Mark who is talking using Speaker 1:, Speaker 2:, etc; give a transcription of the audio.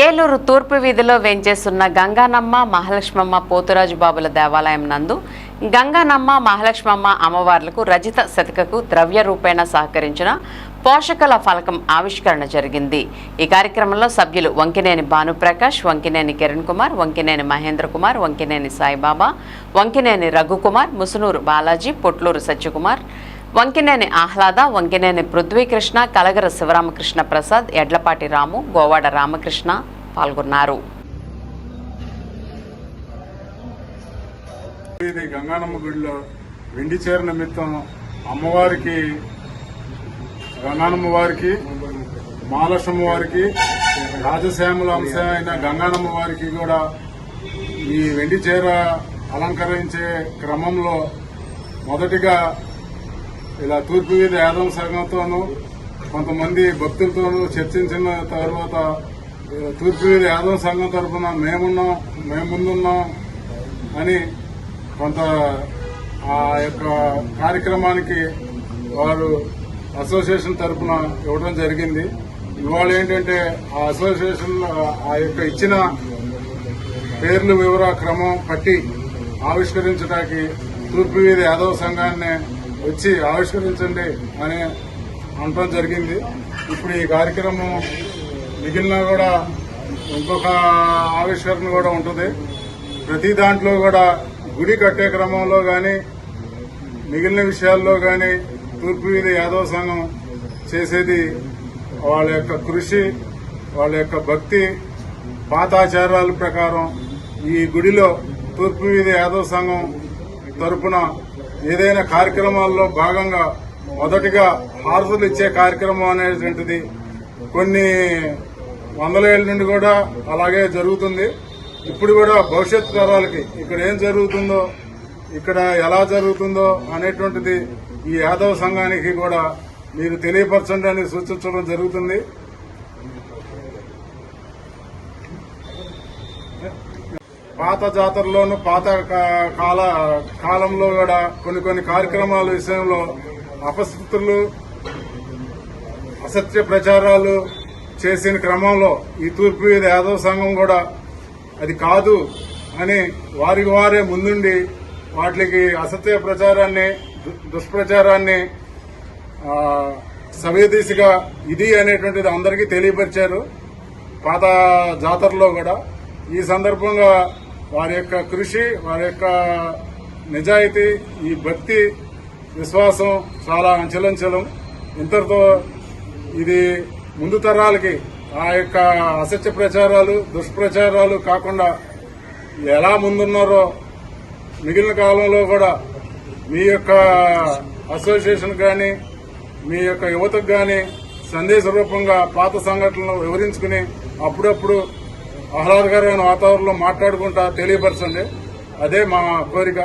Speaker 1: ఏలూరు తూర్పు వీధిలో వేంచేస్తున్న గంగానమ్మ మహాలక్ష్మమ్మ పోతురాజు బాబుల దేవాలయం నందు గంగానమ్మ మహాలక్ష్మమ్మ అమ్మవార్లకు రజిత శతకకు ద్రవ్య రూపేణ సహకరించిన పోషకల ఫలకం ఆవిష్కరణ జరిగింది. ఈ కార్యక్రమంలో సభ్యులు వంకినేని భానుప్రకాష్ వంకినేని కిరణ్ కుమార్ వంకినేని మహేంద్ర కుమార్ వంకినేని సాయిబాబా వంకినేని రఘుకుమార్ ముసునూరు బాలాజీ పొట్లూరు సత్యకుమార్ వంకినేని ఆహ్లాద వంకినేని పృథ్వీకృష్ణ కలగర శివరామకృష్ణ ప్రసాద్ ఎడ్లపాటి రాము గోవాడ రామకృష్ణ పాల్గొన్నారు.
Speaker 2: ఇది గంగానమ్మ గుడిలో వెండి చీర నిమిత్తం అమ్మవారికి గంగానమ్మ వారికి మహాలక్ష్మ వారికి రాజశ్యాముల అంశం అయిన గంగానమ్మ వారికి కూడా ఈ వెండి చీర అలంకరించే క్రమంలో మొదటిగా ఇలా తూర్పు వీధి యాదవ సంఘంతోనూ కొంతమంది భక్తులతోనూ చర్చించిన తర్వాత తూర్పు వీధి యాదవ సంఘం తరఫున మేమున్నాం మేము ముందున్నాం అని కొంత ఆ యొక్క కార్యక్రమానికి వారు అసోసియేషన్ తరఫున ఇవ్వడం జరిగింది. ఇవాళ ఏంటంటే ఆ అసోసియేషన్ ఆ యొక్క ఇచ్చిన పేర్లు వివర క్రమం పట్టి ఆవిష్కరించడానికి తూర్పు వీధి యాదవ సంఘాన్ని వచ్చి ఆవిష్కరించండి అని అనటం జరిగింది. ఇప్పుడు ఈ కార్యక్రమం మిగిలిన కూడా ఇంకొక ఆవిష్కరణ కూడా ఉంటుంది. ప్రతి దాంట్లో కూడా గుడి కట్టే క్రమంలో కానీ మిగిలిన విషయాల్లో కానీ తూర్పు వీధి యాదవ సంఘం చేసేది వాళ్ళ యొక్క కృషి వాళ్ళ యొక్క భక్తి పాతాచారాల ప్రకారం ఈ గుడిలో తూర్పు వీధి యాదవ సంఘం తరపున ఏదైనా కార్యక్రమాల్లో భాగంగా మొదటిగా హారతులు ఇచ్చే కార్యక్రమం అనేటువంటిది కొన్ని వందల ఏళ్ళ నుండి కూడా అలాగే జరుగుతుంది. ఇప్పుడు కూడా భవిష్యత్ తరాలకి ఇక్కడ ఏం జరుగుతుందో ఇక్కడ ఎలా జరుగుతుందో అనేటువంటిది ఈ యాదవ సంఘానికి కూడా మీరు తెలియపరచండి అని సూచించడం జరుగుతుంది. పాత జాతరలోను పాత కాల కాలంలో కూడా కొన్ని కొన్ని కార్యక్రమాల విషయంలో అపస్థితులు అసత్య ప్రచారాలు చేసిన క్రమంలో ఈ తూర్పు వీధి యాదవ సంఘం కూడా అది కాదు అని వారికి వారే ముందుండి వాటికి అసత్య ప్రచారాన్ని దు- దుష్ప్రచారాన్ని ఆ, సవ్యదిశగా ఇది అనేటువంటిది అందరికీ తెలియపరిచారు. పాత జాతరలో కూడా ఈ సందర్భంగా వారి యొక్క కృషి వారి యొక్క నిజాయితీ ఈ భక్తి విశ్వాసం చాలా అంచెలంచెలం. ఇంతటితో ఇది ముందు తరాలకి ఆ యొక్క అసత్య ప్రచారాలు దుష్ప్రచారాలు కాకుండా ఎలా ముందున్నారో మిగిలిన కాలంలో కూడా మీ యొక్క అసోసియేషన్ కానీ మీ యొక్క యువతకు కానీ సందేశ రూపంగా పాత సంఘటనలు వివరించుకుని అప్పుడప్పుడు ఆహ్లాదకరమైన వాతావరణంలో మాట్లాడుకుంటా తెలియపరచండి. అదే మా కోరిక.